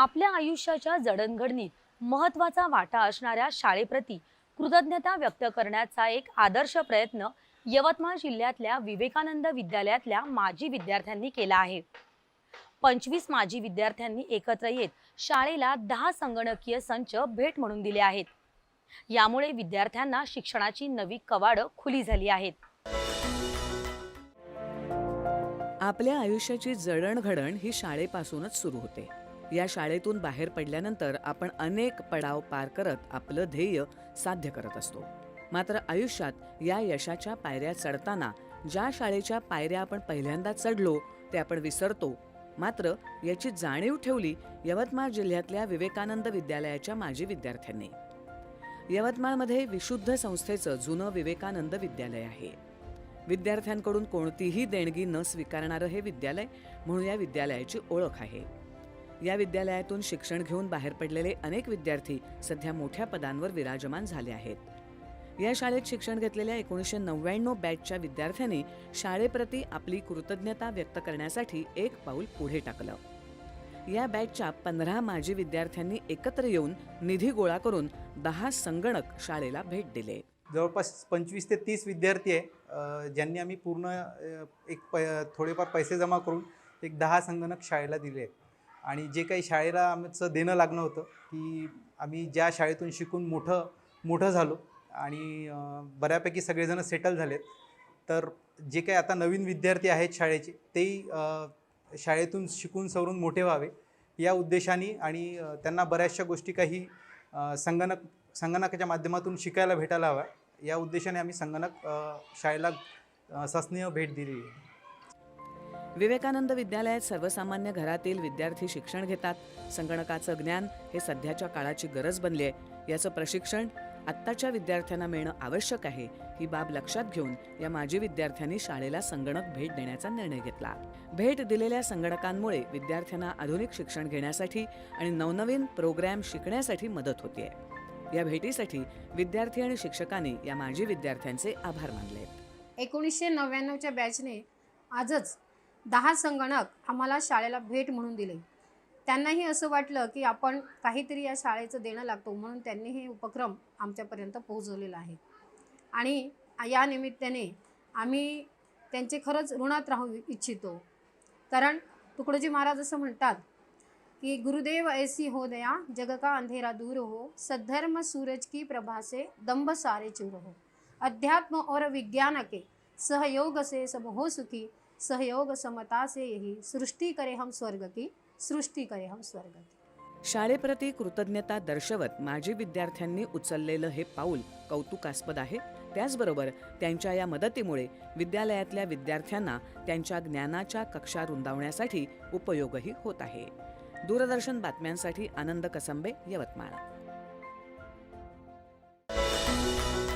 आपल्या आयुष्याच्या जडणघडणीत महत्त्वाचा वाटा असणाऱ्या शाळेप्रती कृतज्ञता व्यक्त करण्याचा एक आदर्श प्रयत्न यवतमाळ जिल्ह्यातल्या विवेकानंद विद्यालयातल्या माजी विद्यार्थ्यांनी केला आहे. पंचवीस माजी विद्यार्थ्यांनी एकत्र येत शाळेला दहा संगणकीय संच भेट म्हणून दिले आहेत. यामुळे विद्यार्थ्यांना शिक्षणाची नवी कवाडं खुली झाली आहेत आपल्या आयुष्याची जडणघडण ही शाळेपासूनच सुरू होते. या शाळेतून बाहेर पडल्यानंतर आपण अनेक पडाव पार करत आपलं ध्येय साध्य करत असतो. मात्र आयुष्यात या यशाच्या पायऱ्या चढताना ज्या शाळेच्या पायऱ्या आपण पहिल्यांदा चढलो ते आपण विसरतो. मात्र याची जाणीव ठेवली यवतमाळ जिल्ह्यातल्या विवेकानंद विद्यालयाच्या माजी विद्यार्थ्यांनी. यवतमाळमध्ये विशुद्ध संस्थेचं जुनं विवेकानंद विद्यालय आहे. विद्यार्थ्यांकडून कोणतीही देणगी न स्वीकारणारं हे विद्यालय म्हणून या विद्यालयाची ओळख आहे. या विद्यालयातून शिक्षण घेऊन बाहेर पडलेले अनेक विद्यार्थी सध्या मोठ्या पदांवर विराजमान झाले आहेत. या शाळेत शिक्षण घेतलेल्या एकोणीसशे नव्याण्णव बॅचच्या विद्यार्थ्यांनी शाळेप्रती आपली कृतज्ञता व्यक्त करण्यासाठी एक पाऊल पुढे टाकलं. या बॅचच्या पंधरा माजी विद्यार्थ्यांनी एकत्र येऊन निधी गोळा करून दहा संगणक शाळेला भेट दिले. जवळपास पंचवीस ते तीस विद्यार्थी आहे ज्यांनी आम्ही पूर्ण एक प थोडेफार पैसे जमा करून एक दहा संगणक शाळेला दिले आहेत. आणि जे काही शाळेला आमचं देणं लागणं होतं की आम्ही ज्या शाळेतून शिकून मोठं मोठं झालो आणि बऱ्यापैकी सगळेजण सेटल झालेत तर जे काही आता नवीन विद्यार्थी आहेत शाळेचे तेही शाळेतून शिकून सवरून मोठे व्हावे या उद्देशाने आणि त्यांना बऱ्याचशा गोष्टी काही संगणक संगणकाच्या माध्यमातून शिकायला भेटायला हव्या या उद्देशाने आम्ही संगणक शाळेला सस्नेह भेट दिली आहे. विवेकानंद विद्यालयात सर्वसामान्य घरातील विद्यार्थी शिक्षण घेतात. संगणकाचं ज्ञान हे सध्याच्या काळाची गरज बनली आहे. याचं प्रशिक्षण आत्ताच्या विद्यार्थ्यांना मिळणं आवश्यक आहे ही बाब लक्षात घेऊन या माजी विद्यार्थ्यांनी शाळेला संगणक भेट देण्याचा निर्णय घेतला. भेट दिलेल्या संगणकांमुळे विद्यार्थ्यांना आधुनिक शिक्षण घेण्यासाठी आणि नवनवीन प्रोग्रॅम शिकण्यासाठी मदत होते. या भेटीसाठी विद्यार्थी आणि शिक्षकांनी या माजी विद्यार्थ्यांचे आभार मानले एकोणीसशे नव्याण्णवच्या बॅचने आजच दहा संगणक आम्हाला शाळेला भेट म्हणून दिले. त्यांनाही असं वाटलं की आपण काहीतरी या शाळेचं देणं लागतो म्हणून त्यांनी हे उपक्रम आमच्यापर्यंत पोहोचवलेला आहे. आणि या निमित्ताने आम्ही त्यांचे खरंच ऋणात राहू इच्छितो. कारण तुकडोजी महाराज असं म्हणतात की गुरुदेव ऐसी हो दया जग का अंधेरा दूर हो सद्धर्म सूरज की प्रभा से सारे चूर हो। अध्यात्म और विज्ञान के सहयोग से सब हो सुखी सहयोग समता से यही सृष्टि करे हम स्वर्ग की सृष्टी करे हम स्वर्ग की शाळेप्रती कृतज्ञता दर्शवत माजी विद्यार्थ्यांनी उचललेलं हे पाऊल कौतुकास्पद आहे. त्याचबरोबर त्यांच्या या मदतीमुळे विद्यालयातल्या विद्यार्थ्यांना त्यांच्या ज्ञानाच्या कक्षा रुंदावण्यासाठी उपयोगही होत आहे. दूरदर्शन बातम्यांसाठी आनंद कसंबे यवतमाळ.